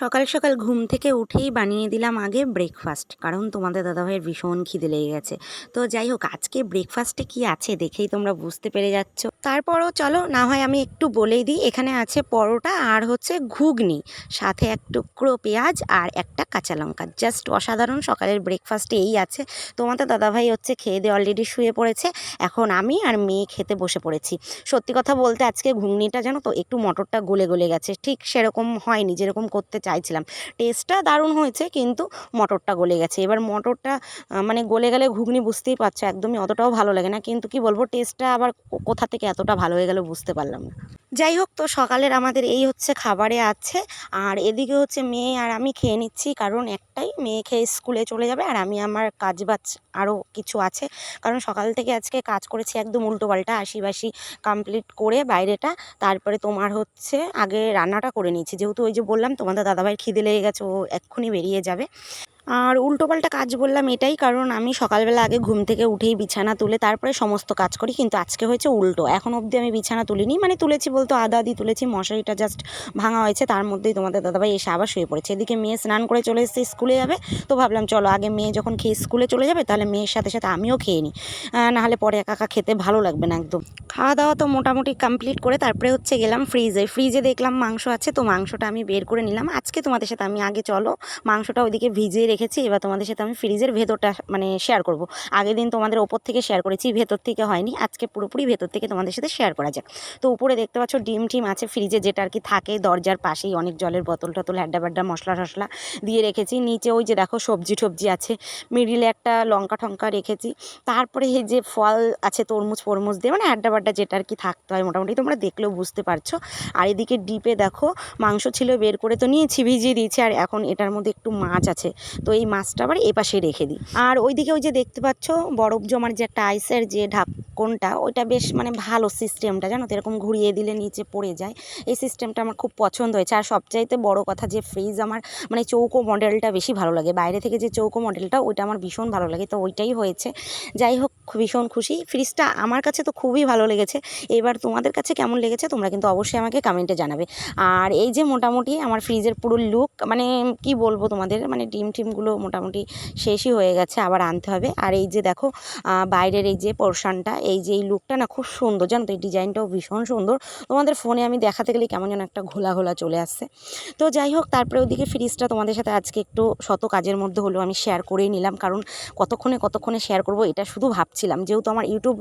সকাল সকাল ঘুম থেকে উঠেই বানিয়ে দিলাম আগে ব্রেকফাস্ট কারণ তোমাদের দাদাভাইয়ের ভীষণ খিদে লেগে গেছে। তো যাই হোক, আজকে ব্রেকফাস্টে কি আছে দেখেই তোমরা বুঝতে পেরে যাচ্ছ। তারপরও চলো, না হয় আমি একটু বলেই দিই, এখানে আছে পরোটা আর হচ্ছে ঘুগনি, সাথে এক টুকরো পেঁয়াজ আর একটা কাঁচা লঙ্কা। জাস্ট অসাধারণ সকালের ব্রেকফাস্টে এই আছে। তোমাদের দাদাভাই হচ্ছে খেয়ে দিয়ে অলরেডি শুয়ে পড়েছে। এখন আমি আর মেয়ে খেতে বসে পড়েছি। সত্যি কথা বলতে আজকে ঘুগনিটা জানো তো, একটু মটরটা গলে গলে গেছে। ঠিক সেরকম হয়নি, যেরকম করতে চাইছিলাম। টেস্টটা দারুণ হয়েছে, কিন্তু মটরটা গলে গেছে। এবার মটরটা মানে গলে গেলে ঘুগনি বুঝতেই পারছ, একদমই অতটাও ভালো লাগে না। কিন্তু কি বলব, টেস্টটা আবার কোথা থেকে এতটা ভালো হয়ে গেল বুঝতে পারলাম না। যাই হোক তো সকালের আমাদের এই হচ্ছে খাবারে আছে। আর এদিকে হচ্ছে মেয়ে আর আমি খেয়ে নিচ্ছি, কারণ একটাই মেয়ে খেয়ে স্কুলে চলে যাবে আর আমি আমার কাজ বাজ আরও কিছু আছে। কারণ সকাল থেকে আজকে কাজ করেছি একদম উল্টো পাল্টা আশিবাসি কমপ্লিট করে বাইরেটা। তারপরে তোমার হচ্ছে আগে রান্নাটা করে নিয়েছি। যেহেতু ওই যে বললাম, তোমাদের দাদাভাইয়ের খিদে লেগে গেছে, ও এক্ষুনি বেরিয়ে যাবে। আর উল্টোপাল্টা কাজ বললাম এটাই, কারণ আমি সকালবেলা আগে ঘুম থেকে উঠেই বিছানা তুলে তারপরে সমস্ত কাজ করি, কিন্তু আজকে হয়েছে উল্টো। এখন অবধি আমি বিছানা তুলিনি মানে তুলেছি বলতো আদা আদি তুলেছি, মশারিটা জাস্ট ভাঙা হয়েছে, তার মধ্যেই তোমাদের দাদাভাই এসে আবার শুয়ে পড়েছে। এদিকে মেয়ে স্নান করে চলে এসেছে, স্কুলে যাবে, তো ভাবলাম চলো, আগে মেয়ে যখন খেয়ে স্কুলে চলে যাবে, তাহলে মেয়ের সাথে সাথে আমিও খেয়ে নিই। নাহলে পরে একা একা খেতে ভালো লাগবে না একদম। খাওয়া দাওয়া তো মোটামুটি কমপ্লিট করে তারপরে হচ্ছে গেলাম ফ্রিজে ফ্রিজে দেখলাম মাংস আছে, তো মাংসটা আমি বের করে নিলাম। আজকে তোমাদের সাথে আমি আগে চলো, মাংসটা ওইদিকে ভিজিয়ে রেখেছি, এবার তোমাদের সাথে আমি ফ্রিজের ভেতরটা মানে শেয়ার করব। আগের দিন তোমাদের ওপর থেকে শেয়ার করেছি, ভেতর থেকে হয়নি, আজকে পুরোপুরি ভেতর থেকে তোমাদের সাথে শেয়ার করা যাক। তো উপরে দেখতে পাচ্ছ ডিম টিম আছে ফ্রিজে যেটা আর কি থাকে, দরজার পাশেই অনেক জলের বোতল টতল হ্যাড্ডা ব্যাড্ডা মশলা টশলা দিয়ে রেখেছি। নিচে ওই যে দেখো সবজি টবজি আছে মিডিলে একটা লঙ্কা টঙ্কা রেখেছি। তারপরে এই যে ফল আছে, তরমুজ ফরমুজ দিয়ে মানে আড্ডা বাড্ডা যেটা আর কি থাকতে হয় মোটামুটি, তোমরা দেখলেও বুঝতে পারছ। আর এদিকে ডিপে দেখো, মাংস ছিল বের করে তো নিয়েছি, ভিজিয়ে দিয়েছি, আর এখন এটার মধ্যে একটু মাছ আছে। তো এই মাছটা আবার এপাশে রেখে দিই। আর ওইদিকে ওই যে দেখতে পাচ্ছ, বরফ জমার যে একটা আইসের যে ঢাকনটা, ওইটা বেশ মানে ভালো সিস্টেমটা জানো তো? এরকম ঘুরিয়ে দিলে নিচে পড়ে যায়। এই সিস্টেমটা আমার খুব পছন্দ হয়েছে। আর সবচাইতে বড় কথা, যে ফ্রিজ আমার মানে চৌকো মডেলটা বেশি ভালো লাগে। বাইরে থেকে যে চৌকো মডেলটা ওইটা আমার ভীষণ ভালো লাগে। তো ওইটাই হয়েছে। যাই হোক ভীষণ খুশি। ফ্রিজটা আমার কাছে তো খুবই ভালো লেগেছে। এবার তোমাদের কাছে কেমন লেগেছে, তোমরা কিন্তু অবশ্যই আমাকে কমেন্টে জানাবে। আর এই যে মোটামুটি আমার ফ্রিজের পুরো লুক মানে কি বলব তোমাদের? মানে ডিম টিমগুলো মোটামুটি শেষই হয়ে গেছে, আবার আনতে হবে। আর এই যে দেখো বাইরের এই যে পোর্শনটা, এই যে এই লুকটা না খুব সুন্দর, জানো তো, এই ডিজাইনটাও ভীষণ সুন্দর। তোমাদের ফোনে আমি দেখাতে গেলে কেমন যেন একটা ঘোলা ঘোলা চলে আসছে। তো যাই হোক, তারপরে ওদিকে ফ্রিজটা তোমাদের সাথে আজকে একটু শত কাজের মধ্যে হলেও আমি শেয়ার করেই নিলাম। কারণ কতক্ষণে কতক্ষণে শেয়ার করব, এটা শুধু ভাবছিলাম। যেহেতু আমার ইউটিউব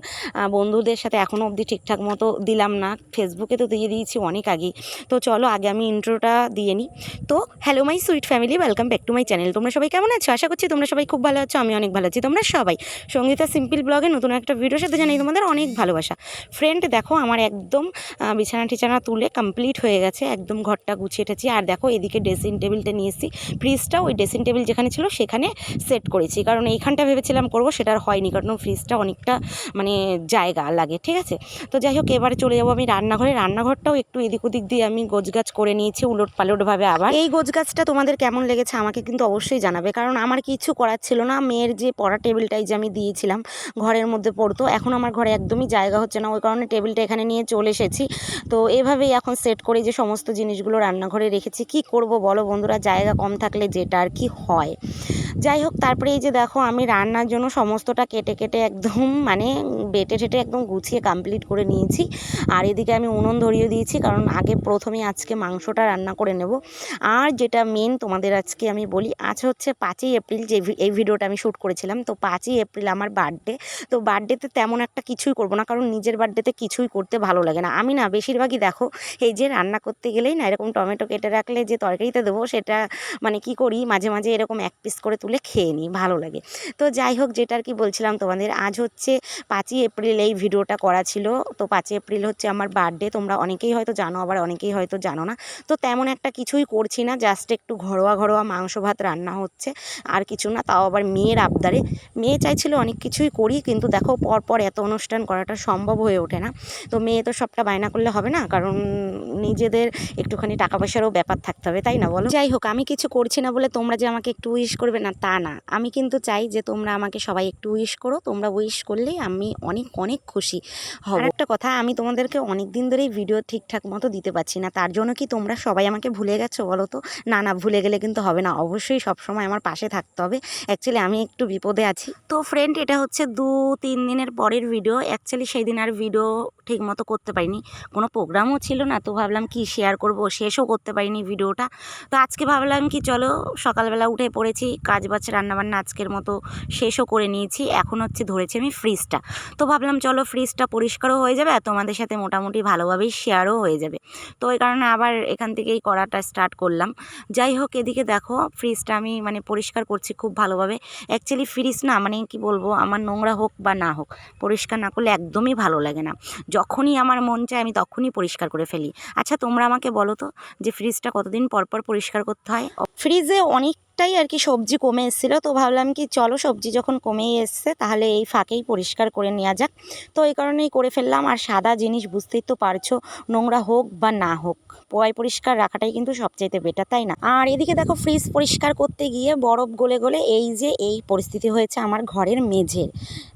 বন্ধুদের সাথে এখনও অবধি ঠিকঠাক মতো দিলাম না ফেসবুকে তো দিয়ে দিয়েছি অনেক আগেই। তো চলো, আগে আমি ইন্ট্রোটা দিয়ে নিই। তো hello my sweet family welcome back to my channel তোমরা সবাই কেমন আছো? আশা করছি তোমরা সবাই খুব ভালো আছো আমি অনেক ভালো আছি। তোমরা সবাই। সঙ্গীতা সিম্পল ব্লগে নতুন একটা ভিডিওর সাথে জানাই তোমাদের অনেক ভালোবাসা। ফ্রেন্ড দেখো, আমার একদম বিছানা টিছানা তুলে কমপ্লিট হয়ে গেছে, একদম ঘরটা গুছিয়ে এটেছি আর দেখো, এদিকে ড্রেসিং টেবিলটা নিয়ে এসেছি। ফ্রিজটা ওই ড্রেসিং টেবিল যেখানে ছিল, সেখানে সেট করেছি। কারণ এইখানটা ভেবেছিলাম করব, সেটা আর হয়নি। কারণ ফ্রিজটা অনেকটা মানে জায়গা লাগে, ঠিক আছে? তো যাই হোক, এবারে চলে যাব আমি রান্নাঘরে। রান্নাঘরটাও একটু এদিক ওদিক দিয়ে আমি গোছগাছ করে নিয়েছি উলট পালটভাবে আবার। এই গোছগাছটা তোমাদের কেমন লেগেছে আমাকে কিন্তু অবশ্যই জানাবে কারণ আমার কিছু করার ছিল না। মেয়ের যে পড়া টেবিলটাই যে আমি দিয়েছিলাম ঘরের মধ্যে পড়তো, এখন আমার ঘরে একদমই জায়গা হচ্ছে না। ওই কারণে টেবিলটা এখানে নিয়ে চলে এসেছি। তো এভাবেই এখন সেট করে যে সমস্ত জিনিসগুলো রান্নাঘরে রেখেছি। কি করব বলো বন্ধুরা? জায়গা কম থাকলে যেটা আর কি হয়। যাই হোক, তারপরে এই যে দেখো, আমি রান্নার জন্য সমস্তটা কেটে কেটে একদম মানে বেটে টেটে একদম গুছিয়ে কমপ্লিট করে নিয়েছি। আর এদিকে আমি উনুন ধরিয়ে দিয়েছি, কারণ আগে প্রথমে আজকে মাংসটা রান্না করে নেব। আর যেটা মেন তোমাদের আজকে আমি বলি, আজ হচ্ছে পাঁচই এপ্রিল যে এই ভিডিওটা আমি শ্যুট করেছিলাম। তো পাঁচই এপ্রিল আমার বার্থডে তো বার্থডেতে তেমন একটা কিছুই করব না, কারণ নিজের বার্থডেতে কিছুই করতে ভালো লাগে না। আমি না, বেশিরভাগই দেখো, এই যে রান্না করতে গেলেই না, এরকম টমেটো কেটে রাখলে যে তরকারিতে দেবো, সেটা মানে কি করি, মাঝে মাঝে এরকম এক পিস করে তুলে খেয়ে নিই, ভালো লাগে। তো যাই হোক, যেটা আর কি বলছিলাম তোমাদের, আজ হচ্ছে পাঁচই এপ্রিল এই ভিডিওটা করা ছিল। তো পাঁচই এপ্রিল হচ্ছে আমার বার্থডে তোমরা অনেকেই হয়তো জানো, আবার অনেকেই হয়তো জানো না। তো তেমন একটা কিছুই করছি না জাস্ট একটু ঘরোয়া ঘরোয়া মাংস ভাত রান্না হচ্ছে, আর কিছু না, তাও আবার মেয়ের আবদারে। মেয়ে চাইছিল অনেক কিছুই করি, কিন্তু দেখো পর পর এত অনুষ্ঠান করাটা সম্ভব হয়ে ওঠে না। তো মেয়ে তো সবটা বায়না করলে হবে না, কারণ নিজেদের একটুখানি টাকা পয়সারও ব্যাপার থাকতে হবে, তাই না বলো? যাই হোক, আমি কিছু করছি না বলে তোমরা যে আমাকে একটু উইশ করবে না তা না। আমি কিন্তু চাই যে তোমরা আমাকে সবাই একটু উইশ করো। তোমরা উইশ করলেই আমি অনেক অনেক খুশি হব। একটা কথা আমি তোমাদেরকে অনেক দিন ধরেই ভিডিও ঠিকঠাক মতো দিতে পারছি না। তার জন্য কি তোমরা সবাই আমাকে ভুলে গেছো বলো তো? না না ভুলে গেলে কিন্তু হবে না। অবশ্যই সবসময় আমার পাশে থাকতে হবে। অ্যাকচুয়ালি আমি একটু বিপদে আছি। তো ফ্রেন্ড এটা হচ্ছে দু তিন দিনের পরের ভিডিও অ্যাকচুয়ালি সেই দিন আর ভিডিও ঠিক মতো করতে পারিনি। কোনো প্রোগ্রামও ছিল না, তো ভাবলাম কি শেয়ার করব, শেষও করতে পারিনি ভিডিওটা। তো আজকে ভাবলাম কি চলো, সকালবেলা উঠে পড়েছি কাজ বাজ রান্নাবান্না আজকের মতো শেষও করে নিয়েছি, এখন হচ্ছে ধরেছি আমি ফ্রিজটা তো ভাবলাম চলো ফ্রিজটা পরিষ্কারও হয়ে যাবে আর তোমাদের সাথে মোটামুটি ভালোভাবেই শেয়ারও হয়ে যাবে। তো ওই কারণে আবার এখান থেকেই করাটা স্টার্ট করলাম। যাই হোক, এদিকে দেখো ফ্রিজটা আমি মানে পরিষ্কার করছি খুব ভালোভাবে। অ্যাকচুয়ালি ফ্রিজ না মানে কি বলব, আমার নোংরা হোক বা না হোক, পরিষ্কার না করলে একদমই ভালো লাগে না। যখনই আমার মন চায় আমি তখনই পরিষ্কার করে ফেলি। আচ্ছা তোমরা আমাকে বলো তো যে ফ্রিজটা কতদিন পরপর পর পরিষ্কার করতে হয়? ফ্রিজে অনেকটাই আর কি সবজি কমে এসেছিল। তো ভাবলাম কি চলো সবজি যখন কমেই এসছে তাহলে এই ফাঁকেই পরিষ্কার করে নেওয়া যাক। তো এই কারণেই করে ফেললাম। আর সাদা জিনিস বুঝতেই তো পারছ, নোংরা হোক বা না হোক, পোয়াই পরিষ্কার রাখাটাই কিন্তু সবচাইতে বেটার তাই না? আর এদিকে দেখো ফ্রিজ পরিষ্কার করতে গিয়ে বরফ গলে গলে এই যে এই পরিস্থিতি হয়েছে আমার ঘরের মেঝের।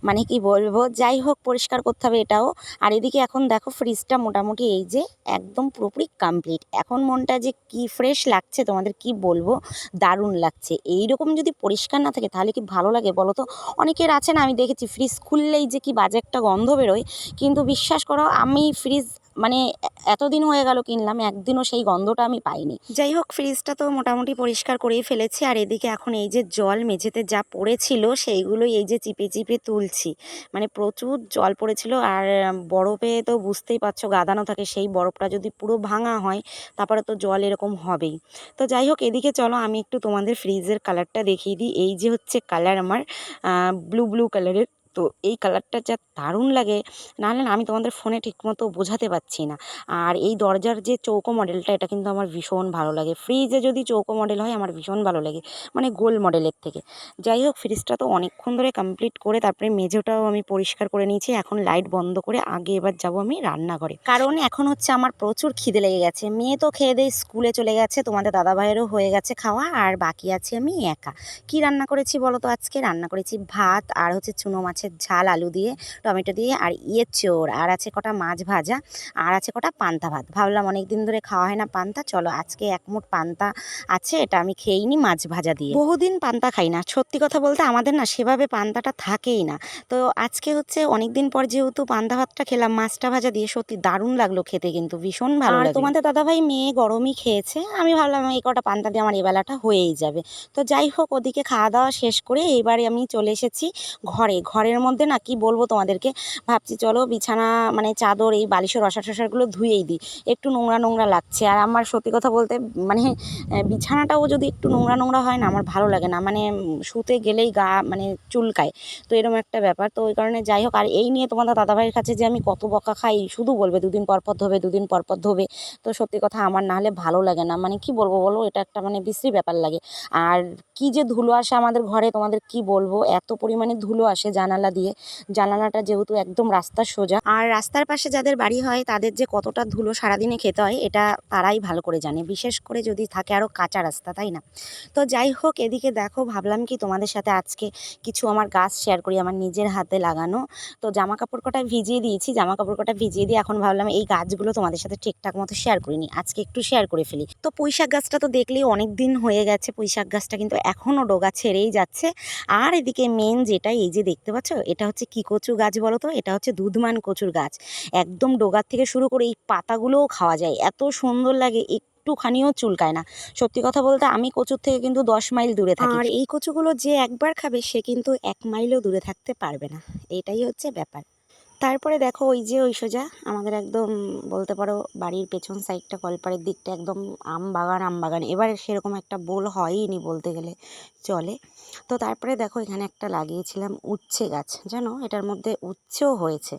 মানে কি বলব, যাই হোক পরিষ্কার করতে হবে এটাও। আর এদিকে এখন দেখো ফ্রিজটা মোটামুটি এই যে একদম পুরোপুরি কমপ্লিট এখন মনটা যে কি ফ্রেশ লাগছে তোমাদের কি বলব, দারুণ লাগছে এই রকম যদি পরিষ্কার না থাকে তাহলে কি ভালো লাগে বলো তো অনেকের আছে না, আমি দেখেছি ফ্রিজ খুললেই যে কি বাজে একটা গন্ধ বেরোয়। কিন্তু বিশ্বাস করো, আমি ফ্রিজ মানে এতদিন হয়ে গেল কিনলাম, একদিনও সেই গন্ধটা আমি পাইনি। যাই হোক ফ্রিজটা তো মোটামুটি পরিষ্কার করেই ফেলেছি। আর এদিকে এখন এই যে জল মেঝেতে যা পড়েছিল, সেইগুলোই এই যে চিপে চিপে তুলছি। মানে প্রচুর জল পড়েছিল। আর বরফে তো বুঝতেই পারছ, গাদানো থাকে। সেই বরফটা যদি পুরো ভাঙা হয়, তারপরে তো জল এরকম হবেই। তো যাই হোক, এদিকে চলো, আমি একটু তোমাদের ফ্রিজের কালারটা দেখিয়ে দিই। এই যে হচ্ছে কালার আমার ব্লু ব্লু কালারের তো এই কালারটা যা দারুণ লাগে। নাহলে না আমি তোমাদের ফোনে ঠিকমতো বোঝাতে পারছি না। আর এই দরজার যে চৌকো মডেলটা, এটা কিন্তু আমার ভীষণ ভালো লাগে। ফ্রিজে যদি চৌকো মডেল হয়, আমার ভীষণ ভালো লাগে। মানে গোল মডেলের থেকে। যাই হোক, ফ্রিজটা তো অনেকক্ষণ ধরে কমপ্লিট করে তারপরে মেঝেটাও আমি পরিষ্কার করে নিয়েছি। এখন লাইট বন্ধ করে আগে এবার যাব আমি রান্নাঘরে। কারণ এখন হচ্ছে আমার প্রচুর খিদে লেগে গেছে। মেয়ে তো খেয়ে দিয়ে স্কুলে চলে গেছে, তোমাদের দাদা ভাইয়েরও হয়ে গেছে খাওয়া, আর বাকি আছে আমি একা। কি রান্না করেছি বলো তো আজকে? রান্না করেছি ভাত আর হচ্ছে চুনো মাছের ঝাল আলু দিয়ে টমেটো দিয়ে আর ইয়ে চোর আর আছে কটা মাছ ভাজা আর আছে কটা পান্তা ভাত। ভাবলাম অনেক দিন ধরে খাওয়া হয় না পান্তা চলো আজকে এক মুঠ পান্তা আছে এটা আমি খেয়েই নি মাছ ভাজা দিয়ে। বহুদিন পান্তা খাই না সত্যি কথা বলতে আমাদের না সেভাবে পান্তাটা থাকেই না। তো আজকে হচ্ছে অনেক দিন পর যেহেতু পান্তা ভাতটা খেলাম মাছটা ভাজা দিয়ে সত্যি দারুণ লাগল খেতে কিন্তু ভীষণ ভালো আর লাগে। তোমাদের দাদাভাই মেয়ে গরমই খেয়েছে আমি ভাবলাম এই কটা পান্তা দিয়ে আমার এবেলাটা হয়েই যাবে। তো যাই হোক ওদিকে খাওয়া দাওয়া শেষ করে এবারে আমি চলে এসেছি ঘরে ঘরে ঘরের মধ্যে না কি বলব তোমাদেরকে? ভাবছি চলো বিছানা মানে চাদর, এই বালিশের রসা টসারগুলো ধুয়েই দিই। একটু নোংরা নোংরা লাগছে। আর আমার সত্যি কথা বলতে মানে বিছানাটাও যদি একটু নোংরা নোংরা হয় না, আমার ভালো লাগে না। মানে শুতে গেলেই গা মানে চুলকায়। তো এরকম একটা ব্যাপার। তো ওই কারণে যাই হোক, আর এই নিয়ে তোমাদের দাদাভাইয়ের কাছে যে আমি কত বকা খাই, শুধু বলবে দুদিন পর পর ধোবে, দুদিন পর পর ধোবে। তো সত্যি কথা আমার না হলে ভালো লাগে না। মানে কি বলব বলো, এটা একটা মানে বিশ্রী ব্যাপার লাগে। আর কি যে ধুলো আসে আমাদের ঘরে, তোমাদের কি বলব? এত পরিমাণে ধুলো আসে জানালা দিয়ে। জানালাটা যেহেতু একদম রাস্তার সোজা। আর রাস্তার পাশে যাদের বাড়ি হয়, তাদের যে কতটা ধুলো সারাদিনে খেতে হয়, এটা তারাই ভালো করে জানে। বিশেষ করে যদি থাকে আরও কাঁচা রাস্তা, তাই না? তো যাই হোক, এদিকে দেখো, ভাবলাম কি তোমাদের সাথে আজকে কিছু আমার গাছ শেয়ার করি, আমার নিজের হাতে লাগানো। তো জামা কাপড় কটা ভিজিয়ে দিয়েছি জামা কাপড় কটা ভিজিয়ে দিয়ে এখন ভাবলাম এই গাছগুলো তোমাদের সাথে ঠিকঠাক মতো শেয়ার করিনি। আজকে একটু শেয়ার করে ফেলি। তো পুঁইশাক গাছটা তো দেখলেই অনেক দিন হয়ে গেছে, পুঁইশাক গাছটা কিন্তু এখনও ডোগা ছেড়েই যাচ্ছে। আর এদিকে মেন যেটা এই যে দেখতে পাচ্ছ এটা হচ্ছে কি কচু গাছ বলো তো? এটা হচ্ছে দুধমান কচুর গাছ। একদম ডোগার থেকে শুরু করে এই পাতাগুলোও খাওয়া যায়। এত সুন্দর লাগে, একটুখানিও চুলকায় না। সত্যি কথা বলতে আমি কচুর থেকে কিন্তু দশ মাইল দূরে থাকি। আর এই কচুগুলো যে একবার খাবে, সে কিন্তু এক মাইলও দূরে থাকতে পারবে না। এটাই হচ্ছে ব্যাপার। তারপরে দেখো ওই যে ওই সোজা আমাদের একদম বলতে পারো বাড়ির পেছন সাইডটা কলপাড়ের দিকটা একদম আম বাগান আম বাগান। এবার সেরকম একটা বোল হয়ইনি বলতে গেলে চলে। তো তারপরে দেখো এখানে একটা লাগিয়েছিলাম উচ্ছে গাছ। জানো? এটার মধ্যে উচ্ছেও হয়েছে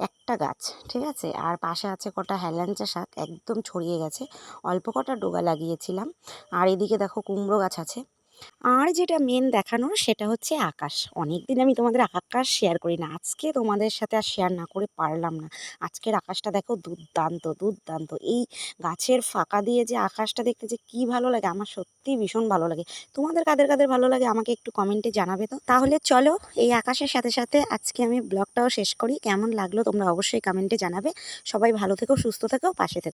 একটা গাছ, ঠিক আছে? আর পাশে আছে কটা হেলাঞ্চা শাক, একদম ছড়িয়ে গেছে। অল্প কটা ডোগা লাগিয়েছিলাম। আর এদিকে দেখো কুমড়ো গাছ আছে। আর যেটা মেন দেখানোর সেটা হচ্ছে আকাশ। অনেকদিন আমি তোমাদের আকাশ শেয়ার করি না। আজকে তোমাদের সাথে আর শেয়ার না করে পারলাম না। আজকের আকাশটা দেখো দুর্দান্ত দুর্দান্ত। এই গাছের ফাঁকা দিয়ে যে আকাশটা দেখতে যে কী ভালো লাগে, আমার সত্যিই ভীষণ ভালো লাগে। তোমাদের কাদের কাদের ভালো লাগে আমাকে একটু কমেন্টে জানাবে তো? তাহলে চলো এই আকাশের সাথে সাথে আজকে আমি ব্লগটাও শেষ করি। কেমন লাগল তোমরা অবশ্যই কমেন্টে জানাবে। সবাই ভালো থেকো, সুস্থ থেকো, পাশে থেকো।